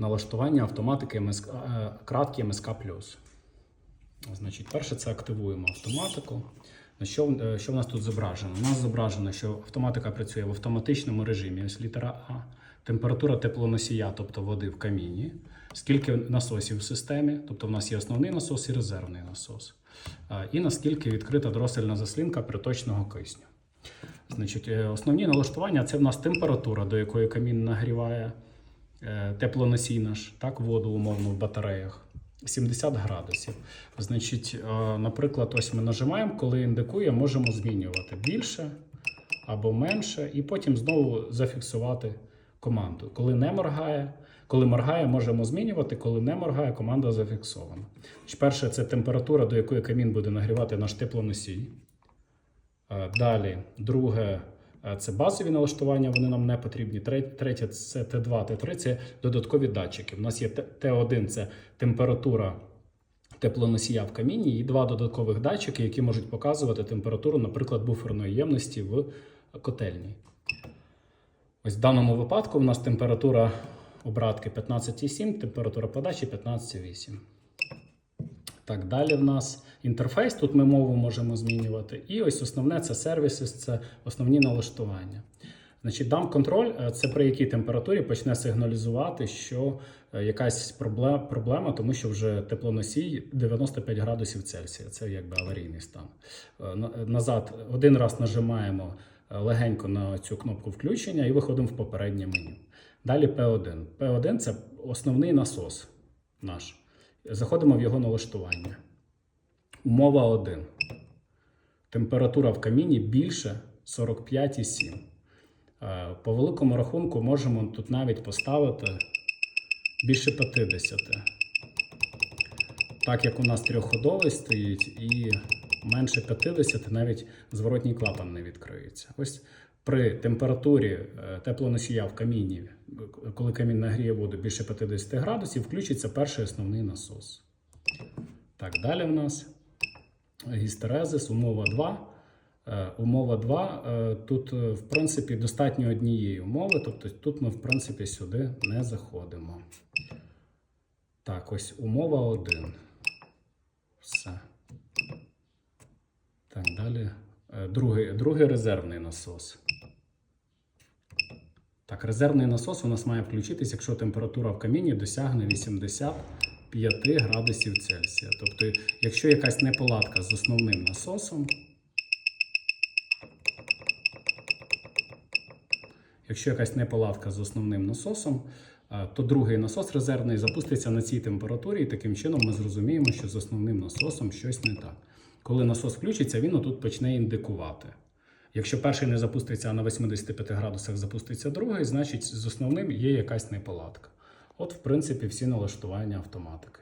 налаштування автоматики МСК, е, краткі МСК Значить, перше це активуємо автоматику. Що, е, що в нас тут зображено? У нас зображено, що автоматика працює в автоматичному режимі. Ось літера А. Температура теплоносія, тобто води в каміні. Скільки насосів в системі, тобто в нас є основний насос і резервний насос. Е, І наскільки відкрита дросельна заслінка приточного кисню. Значить, е, основні налаштування це в нас температура, до якої камін нагріває е, теплоносій наш, так, воду умовно в батареях. 70 градусів. Значить, е, наприклад, ось ми нажимаємо, коли індикує, можемо змінювати більше або менше, і потім знову зафіксувати команду. Коли не моргає, коли моргає, можемо змінювати, коли не моргає, команда зафіксована. Перше, це температура, до якої камін буде нагрівати наш теплоносій. Е, Далі, друге, е, це базові налаштування, вони нам не потрібні. Третє це Т2, Т3 це додаткові датчики. У нас є Т- Т1 це температура теплоносія в каміні, і два додаткових датчики, які можуть показувати температуру, наприклад, буферної ємності в котельні. Ось в даному випадку у нас температура обратки 15,7, температура подачі 15,8. Так, далі в нас інтерфейс. Тут ми мову можемо змінювати. І ось основне це сервіси, це основні налаштування. Значить, дам контроль е, це при якій температурі почне сигналізувати, що е, якась проблема, тому що вже теплоносій 95 градусів Цельсія. Це якби аварійний стан. Е, Назад один раз нажимаємо легенько на цю кнопку включення і виходимо в попереднє меню. Далі P1. P1 це основний насос наш. Заходимо в його налаштування. Умова 1. Температура в каміні більше 45,7. Е, По великому рахунку можемо тут навіть поставити більше 50. Так як у нас трьохходовий стоїть і менше 50 навіть зворотній клапан не відкриється. Ось при температурі е, теплоносія в каміні, коли камін нагріє воду більше 50 градусів, включиться перший основний насос. Так, далі в нас гістерезис, умова 2. Е, Умова 2. е, Тут, в принципі, достатньо однієї умови, тобто тут ми, в принципі, сюди не заходимо. Так, ось умова 1. Все. Так, далі. Другий, другий резервний насос. Так, резервний насос у нас має включитись, якщо температура в каміні досягне 85 градусів Цельсія. Тобто, якщо якась неполадка з основним насосом, якщо якась неполадка з основним насосом, то другий насос резервний запуститься на цій температурі, і таким чином ми зрозуміємо, що з основним насосом щось не так. Коли насос включиться, він отут почне індикувати. Якщо перший не запуститься, а на 85 градусах запуститься другий, значить з основним є якась неполадка. От, в принципі, всі налаштування автоматики.